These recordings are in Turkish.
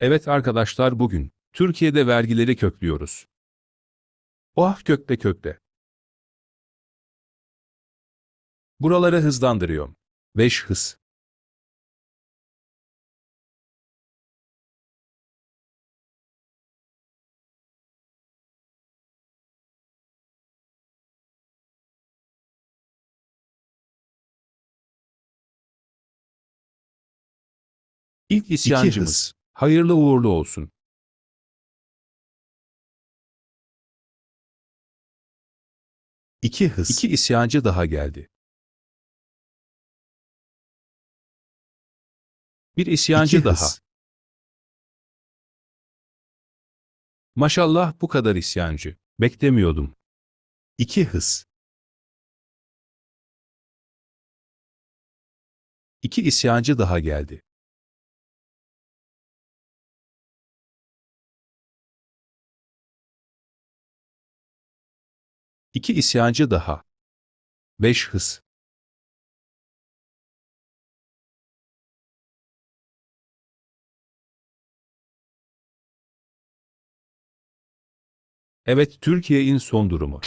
Evet arkadaşlar bugün Türkiye'de vergileri köklüyoruz. Oh kökte kökte. Buraları hızlandırıyorum. 5 hız. İlk isyancımız. Hayırlı uğurlu olsun. İki hız. İki isyancı daha geldi. Bir isyancı İki daha. hız. Maşallah bu kadar isyancı. Beklemiyordum. İki hız. İki isyancı daha geldi. İki isyancı daha. Beş hız. Evet Türkiye'nin son durumu.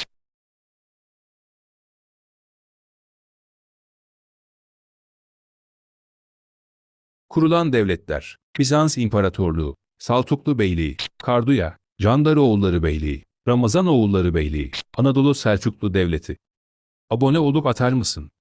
Kurulan devletler, Bizans İmparatorluğu, Saltuklu Beyliği, Karduya, Candaroğulları Beyliği, Ramazanoğulları Beyliği, Anadolu Selçuklu Devleti. Abone olup atar mısın?